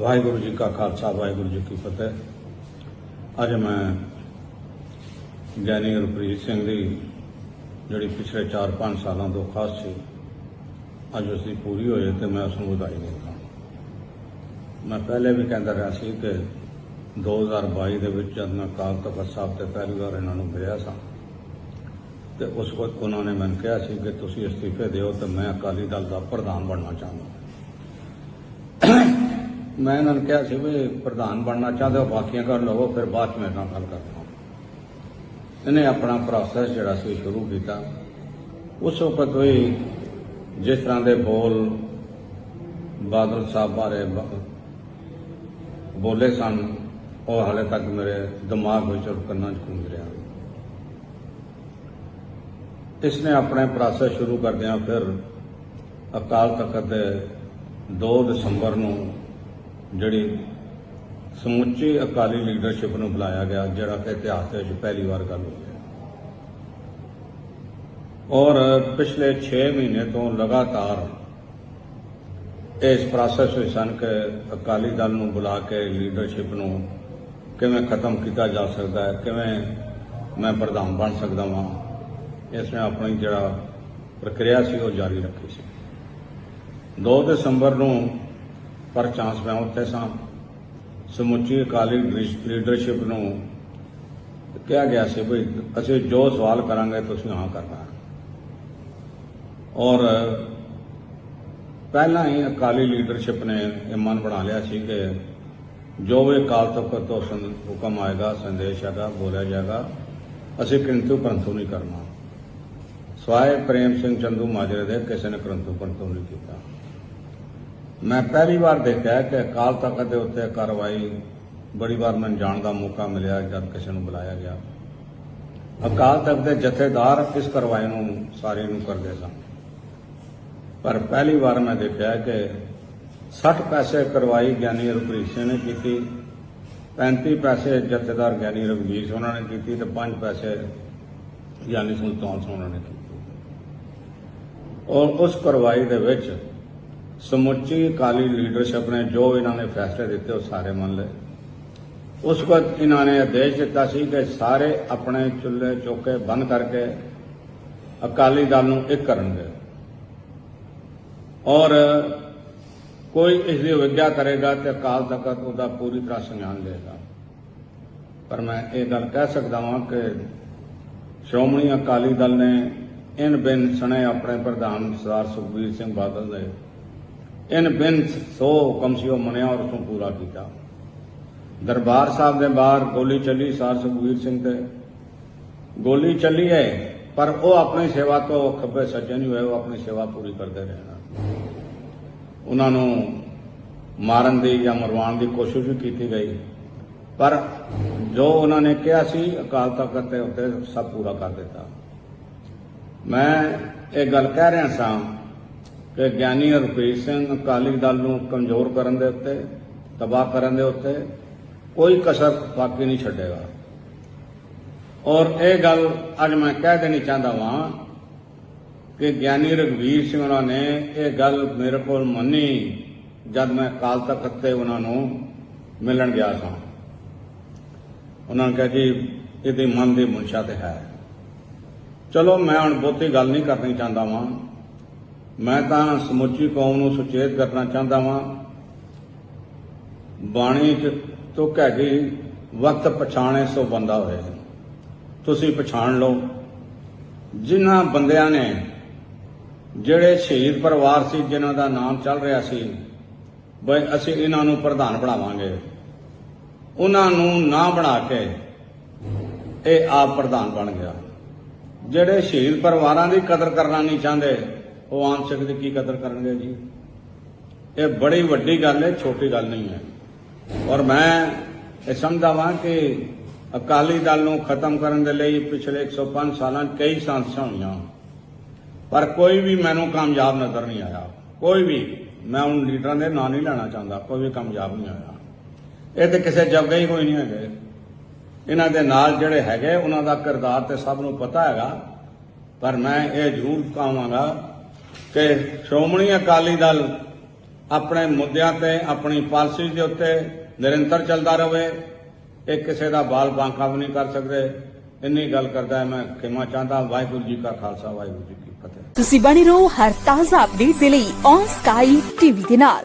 ਵਾਹਿਗੁਰੂ ਜੀ ਕਾ ਖਾਲਸਾ, ਵਾਹਿਗੁਰੂ ਜੀ ਕੀ ਫਤਿਹ। ਅੱਜ ਮੈਂ ਗਿਆਨੀ ਗੁਰਪ੍ਰੀਤ ਸਿੰਘ ਦੀ, ਜਿਹੜੀ ਪਿਛਲੇ 4-5 ਸਾਲਾਂ ਤੋਂ ਖਾਸ ਸੀ, ਅੱਜ ਉਸ ਦੀ ਪੂਰੀ ਹੋਈ ਤੇ ਮੈਂ ਉਸ ਨੂੰ ਵਧਾਈ ਦਿੰਦਾ। ਮੈਂ ਪਹਿਲੇ ਵੀ ਕਹਿੰਦਾ ਰਿਹਾ ਸੀ ਕਿ 2022 ਦੇ ਵਿੱਚ ਜਦ ਮੈਂ ਕਾਲ ਤਖਤ ਸਾਹਿਬ ਤੇ ਪਹਿਲੀ ਵਾਰ ਇਹਨਾਂ ਨੂੰ ਮਿਲਿਆ ਸਾਂ, ਤੇ ਉਸ ਵਕਤ ਉਹਨਾਂ ਨੇ ਮੈਨੂੰ ਕਿਹਾ ਸੀ ਕਿ ਤੁਸੀਂ ਅਸਤੀਫੇ ਦਿਓ ਤੇ ਮੈਂ ਅਕਾਲੀ ਦਲ ਦਾ ਪ੍ਰਧਾਨ ਬਣਨਾ ਚਾਹੁੰਦਾ। ਮੈਂ ਇਹਨਾਂ ਨੂੰ ਕਿਹਾ ਸੀ ਵੀ ਪ੍ਰਧਾਨ ਬਣਨਾ ਚਾਹਦੇ ਹੋ, ਬਾਕੀਆਂ ਕਰ ਲਵੋ, ਫਿਰ ਬਾਅਦ ਚ ਮੇਰੇ ਨਾਲ ਗੱਲ ਕਰਦਾ ਇਹਨੇ ਆਪਣਾ ਪ੍ਰੋਸੈਸ ਜਿਹੜਾ ਸੀ ਸ਼ੁਰੂ ਕੀਤਾ। ਉਸ ਵਕਤ ਵੀ ਜਿਸ ਤਰ੍ਹਾਂ ਦੇ ਬੋਲ ਬਾਦਲ ਸਾਹਿਬ ਬਾਰੇ ਬੋਲੇ ਸਨ, ਉਹ ਹਾਲੇ ਤੱਕ ਮੇਰੇ ਦਿਮਾਗ ਵਿੱਚ ਔਰ ਕੰਨਾਂ 'ਚ ਗੂੰਜ ਰਿਹਾ। ਇਸਨੇ ਆਪਣੇ ਪ੍ਰੋਸੈਸ ਸ਼ੁਰੂ ਕਰਦਿਆਂ ਫਿਰ ਅਕਾਲ ਤਖਤ ਦੇ 2 ਦਸੰਬਰ ਨੂੰ ਜਿਹੜੀ ਸਮੁੱਚੀ ਅਕਾਲੀ ਲੀਡਰਸ਼ਿਪ ਨੂੰ ਬੁਲਾਇਆ ਗਿਆ, ਜਿਹੜਾ ਕਿ ਇਤਿਹਾਸ ਦੇ ਵਿੱਚ ਪਹਿਲੀ ਵਾਰ ਗੱਲ ਹੋਈ ਹੈ। ਔਰ ਪਿਛਲੇ 6 ਮਹੀਨੇ ਤੋਂ ਲਗਾਤਾਰ ਇਸ ਪ੍ਰੋਸੈਸ ਵਿੱਚ ਸਨ ਕਿ ਅਕਾਲੀ ਦਲ ਨੂੰ ਬੁਲਾ ਕੇ ਲੀਡਰਸ਼ਿਪ ਨੂੰ ਕਿਵੇਂ ਖਤਮ ਕੀਤਾ ਜਾ ਸਕਦਾ ਹੈ, ਕਿਵੇਂ ਮੈਂ ਪ੍ਰਧਾਨ ਬਣ ਸਕਦਾ ਹਾਂ ਇਸ ਨੇ ਆਪਣੀ ਜਿਹੜਾ ਪ੍ਰਕਿਰਿਆ ਸੀ ਉਹ ਜਾਰੀ ਰੱਖੀ ਸੀ। 2 ਦਸੰਬਰ ਨੂੰ ਪਰ ਚਾਂਸ ਮੈਂ ਉੱਥੇ ਸਾਂ। ਸਮੁੱਚੀ ਅਕਾਲੀ ਲੀਡਰਸ਼ਿਪ ਨੂੰ ਕਿਹਾ ਗਿਆ ਸੀ ਵੀ ਅਸੀਂ ਜੋ ਸਵਾਲ ਕਰਾਂਗੇ, ਤੁਸੀਂ ਹਾਂ ਕਰਨਾ। ਔਰ ਪਹਿਲਾਂ ਹੀ ਅਕਾਲੀ ਲੀਡਰਸ਼ਿਪ ਨੇ ਇਹ ਮਨ ਬਣਾ ਲਿਆ ਸੀ ਕਿ ਜੋ ਵੀ ਅਕਾਲ ਤਖਤ ਤੋਂ ਹੁਕਮ ਆਏਗਾ, ਸੰਦੇਸ਼ ਆਏਗਾ ਬੋਲਿਆ ਜਾਏਗਾ, ਅਸੀਂ ਕਿੰਤੂ ਪਰੰਤੂ ਨਹੀਂ ਕਰਨਾ। ਸਵਾਏ ਪ੍ਰੇਮ ਸਿੰਘ ਚੰਦੂ ਮਾਜਰੇ ਦੇ ਕਿਸੇ ਨੇ ਕਿੰਤੂ ਪਰੰਤੂ ਨਹੀਂ ਕੀਤਾ। ਮੈਂ ਪਹਿਲੀ ਵਾਰ ਦੇਖਿਆ ਕਿ ਅਕਾਲ ਤਖਤ ਦੇ ਉੱਤੇ ਕਾਰਵਾਈ, ਬੜੀ ਵਾਰ ਮੈਨੂੰ ਜਾਣ ਦਾ ਮੌਕਾ ਮਿਲਿਆ ਜਦ ਕਿਸੇ ਨੂੰ ਬੁਲਾਇਆ ਗਿਆ। ਅਕਾਲ ਤਖਤ ਦੇ ਜਥੇਦਾਰ ਇਸ ਕਾਰਵਾਈ ਨੂੰ ਸਾਰੇ ਨੂੰ ਕਰਦੇ ਸਨ। ਪਰ ਪਹਿਲੀ ਵਾਰ ਮੈਂ ਦੇਖਿਆ ਕਿ 60 ਪੈਸੇ ਕਰਵਾਈ ਗਿਆਨੀ ਰਘੁਪ੍ਰੀਤ ਸਿੰਘ ਨੇ ਕੀਤੀ 35 ਪੈਸੇ ਜਥੇਦਾਰ ਗਿਆਨੀ ਰਘਵੀਰ ਸਿੰਘ ਉਹਨਾਂ ਨੇ ਕੀਤੀ ਤੇ 5 ਪੈਸੇ ਗਿਆਨੀ ਸੁਲਤਾਨ ਸਿੰਘ ਉਹਨਾਂ ਨੇ ਕੀਤੀ। ਔਰ ਉਸ ਕਰਵਾਈ ਦੇ ਵਿੱਚ ਸਮੁੱਚੀ ਅਕਾਲੀ ਲੀਡਰਸ਼ਿਪ ਨੇ ਜੋ ਇਹਨਾਂ ਨੇ ਫੈਸਲੇ ਦਿੱਤੇ ਉਹ ਸਾਰੇ ਮੰਨ ਲਏ। ਉਸ ਵਕਤ ਇਹਨਾਂ ਨੇ ਆਦੇਸ਼ ਦਿੱਤਾ ਸੀ ਕਿ ਸਾਰੇ ਆਪਣੇ ਚੁੱਲ੍ਹੇ ਚੌਕੇ ਬੰਦ ਕਰਕੇ ਅਕਾਲੀ ਦਲ ਨੂੰ ਇੱਕ ਕਰਨਗੇ ਔਰ ਕੋਈ ਇਸ ਦੀ ਵਿਗਿਆ ਕਰੇਗਾ ਤੇ ਅਕਾਲ ਤਖਤ ਉਹਦਾ ਪੂਰੀ ਤਰ੍ਹਾਂ ਸੰਗਿਆਨ ਲਏਗਾ ਪਰ ਮੈਂ ਇਹ ਗੱਲ ਕਹਿ ਸਕਦਾ ਹਾਂ ਕਿ ਸ਼੍ਰੋਮਣੀ ਅਕਾਲੀ ਦਲ ਨੇ ਇਨ ਬਿਨ ਸਣੇ ਆਪਣੇ ਪ੍ਰਧਾਨ ਸਰਦਾਰ ਸੁਖਬੀਰ ਸਿੰਘ ਬਾਦਲ ਨੇ ਇਨ ਬਿਨ ਸੋ ਹੁਕਮ ਸੀ ਉਹ ਮੰਨਿਆ ਔਰ ਉਸ ਪੂਰਾ ਕੀਤਾ। ਦਰਬਾਰ ਸਾਹਿਬ ਦੇ ਬਾਹਰ ਗੋਲੀ ਚੱਲੀ, ਸਾਰ ਸੁਖਬੀਰ ਸਿੰਘ ਤੇ। ਗੋਲੀ ਚੱਲੀ ਹੈ, ਪਰ ਉਹ ਆਪਣੀ ਸੇਵਾ ਤੋਂ ਖੱਬੇ ਸੱਜੇ ਨਹੀਂ ਹੋਏ, ਉਹ ਆਪਣੀ ਸੇਵਾ ਪੂਰੀ ਕਰਦੇ ਰਹੇ ਹਨ ਉਹਨਾਂ ਨੂੰ ਮਾਰਨ ਦੀ ਜਾਂ ਮਰਵਾਉਣ ਦੀ ਕੋਸ਼ਿਸ਼ ਵੀ ਕੀਤੀ ਗਈ। ਪਰ ਜੋ ਉਹਨਾਂ ਨੇ ਕਿਹਾ ਸੀ, ਅਕਾਲ ਤਖਤ ਦੇ ਉੱਤੇ ਸਭ ਪੂਰਾ ਕਰ ਦਿੱਤਾ। ਮੈਂ ਇਹ ਗੱਲ ਕਹਿ ਰਿਹਾ ਸਾਂ ਕਿ ਗਿਆਨੀ ਰੁਪੇਸ਼ ਸਿੰਘ ਅਕਾਲੀ ਦਲ ਨੂੰ ਕਮਜ਼ੋਰ ਕਰਨ ਦੇ ਉੱਤੇ, ਤਬਾਹ ਕਰਨ ਦੇ ਉੱਤੇ ਕੋਈ ਕਸਰ ਬਾਕੀ ਨਹੀਂ ਛੱਡੇਗਾ। ਔਰ ਇਹ ਗੱਲ ਅੱਜ ਮੈਂ ਕਹਿ ਦੇਣੀ ਚਾਹੁੰਦਾ ਵਾਂ ਕਿ ਗਿਆਨੀ ਰਘਵੀਰ ਸਿੰਘ ਉਹਨਾਂ ਨੇ ਇਹ ਗੱਲ ਮੇਰੇ ਕੋਲ ਮੰਨੀ ਜਦ ਮੈਂ ਕਾਲ ਤਖਤ ਤੇ ਉਹਨਾਂ ਨੂੰ ਮਿਲਣ ਗਿਆ ਸਾਂ। ਉਹਨਾਂ ਨੇ ਕਿਹਾ ਜੀ, ਇਹਦੇ ਮਨ ਦੀ ਮਨਸ਼ਾ ਤੇ ਹੈ। ਚਲੋ, ਮੈਂ ਹੁਣ ਬਹੁਤੀ ਗੱਲ ਨਹੀਂ ਕਰਨੀ ਚਾਹੁੰਦਾ ਵਾਂ। ਮੈਂ ਤਾਂ ਸਮੁੱਚੀ ਕੌਮ ਨੂੰ ਸੁਚੇਤ ਕਰਨਾ ਚਾਹੁੰਦਾ ਵਾਂ। ਬਾਣੀ ਚ ਤੁਕ ਹੈਗੀ, ਵਕਤ ਪਛਾਣੇ ਸੋ ਬੰਦਾ ਹੋਏ। ਤੁਸੀਂ ਪਛਾਣ ਲਓ। ਜਿਨ੍ਹਾਂ ਬੰਦਿਆਂ ਨੇ ਜਿਹੜੇ ਸ਼ਹੀਦ ਪਰਿਵਾਰ ਸੀ, ਜਿਨ੍ਹਾਂ ਦਾ ਨਾਮ ਚੱਲ ਰਿਹਾ ਸੀ, ਬਈ ਅਸੀਂ ਇਹਨਾਂ ਨੂੰ ਪ੍ਰਧਾਨ ਬਣਾਵਾਂਗੇ। ਉਹਨਾਂ ਨੂੰ ਨਾ ਬਣਾ ਕੇ ਇਹ ਆਪ ਪ੍ਰਧਾਨ ਬਣ ਗਿਆ। ਜਿਹੜੇ ਸ਼ਹੀਦ ਪਰਿਵਾਰਾਂ ਦੀ ਕਦਰ ਕਰਨਾ ਨਹੀਂ ਚਾਹੁੰਦੇ ਉਹ ਆਮ ਸਿੱਖ ਦੀ ਕੀ ਕਦਰ ਕਰਨਗੇ ਜੀ? ਇਹ ਬੜੀ ਵੱਡੀ ਗੱਲ ਹੈ, ਛੋਟੀ ਗੱਲ ਨਹੀਂ ਹੈ। ਔਰ ਮੈਂ ਇਹ ਸਮਝਦਾ ਵਾਂ ਕਿ ਅਕਾਲੀ ਦਲ ਨੂੰ ਖਤਮ ਕਰਨ ਦੇ ਲਈ ਪਿਛਲੇ 105 ਸਾਲਾਂ ਕਈ ਸਾਂਸਾਂ ਹੋਈਆਂ। ਪਰ ਕੋਈ ਵੀ ਮੈਨੂੰ ਕਾਮਯਾਬ ਨਜ਼ਰ ਨਹੀਂ ਆਇਆ। ਕੋਈ ਵੀ, ਮੈਂ ਹੁਣ ਲੀਡਰਾਂ ਦੇ ਨਾਂ ਨਹੀਂ ਲੈਣਾ ਚਾਹੁੰਦਾ, ਕੋਈ ਵੀ ਕਾਮਯਾਬ ਨਹੀਂ ਆਇਆ ਇਹ ਤੇ ਕਿਸੇ ਜਗ੍ਹਾ ਹੀ ਕੋਈ ਨਹੀਂ ਹੈਗੇ। ਇਹਨਾਂ ਦੇ ਨਾਲ ਜਿਹੜੇ ਹੈਗੇ, ਉਹਨਾਂ ਦਾ ਕਿਰਦਾਰ ਤੇ ਸਭ ਨੂੰ ਪਤਾ ਹੈਗਾ। ਪਰ ਮੈਂ ਇਹ ਜ਼ਰੂਰ ਕਹਾਂਗਾ ਕਿ ਸ਼੍ਰੋਮਣੀ ਅਕਾਲੀ ਦਲ ਆਪਣੇ ਮੁੱਦਿਆਂ ਤੇ, ਆਪਣੀ ਪਾਲਿਸੀ ਦੇ ਉੱਤੇ ਨਿਰੰਤਰ ਚੱਲਦਾ ਰਹੇ। ਇਹ ਕਿਸੇ ਦਾ ਬਾਲ ਬਾਂਕਾ ਵੀ ਨਹੀਂ ਕਰ ਸਕਦੇ। ਇੰਨੀ ਗੱਲ ਕਰਦਾ ਮੈਂ ਖਿਮਾ ਚਾਹੁੰਦਾ, ਵਾਹਿਗੁਰੂ ਜੀ ਕਾ ਖਾਲਸਾ, ਵਾਹਿਗੁਰੂ ਜੀ ਕੀ ਫਤਿਹ। ਤੁਸੀਂ ਬਣੇ ਰਹੋ ਹਰ ਤਾਜ਼ਾ ਅਪਡੇਟ ਦੇ ਲਈ ਔਨ ਸਕਾਈ ਟੀਵੀ ਦੇ ਨਾਲ।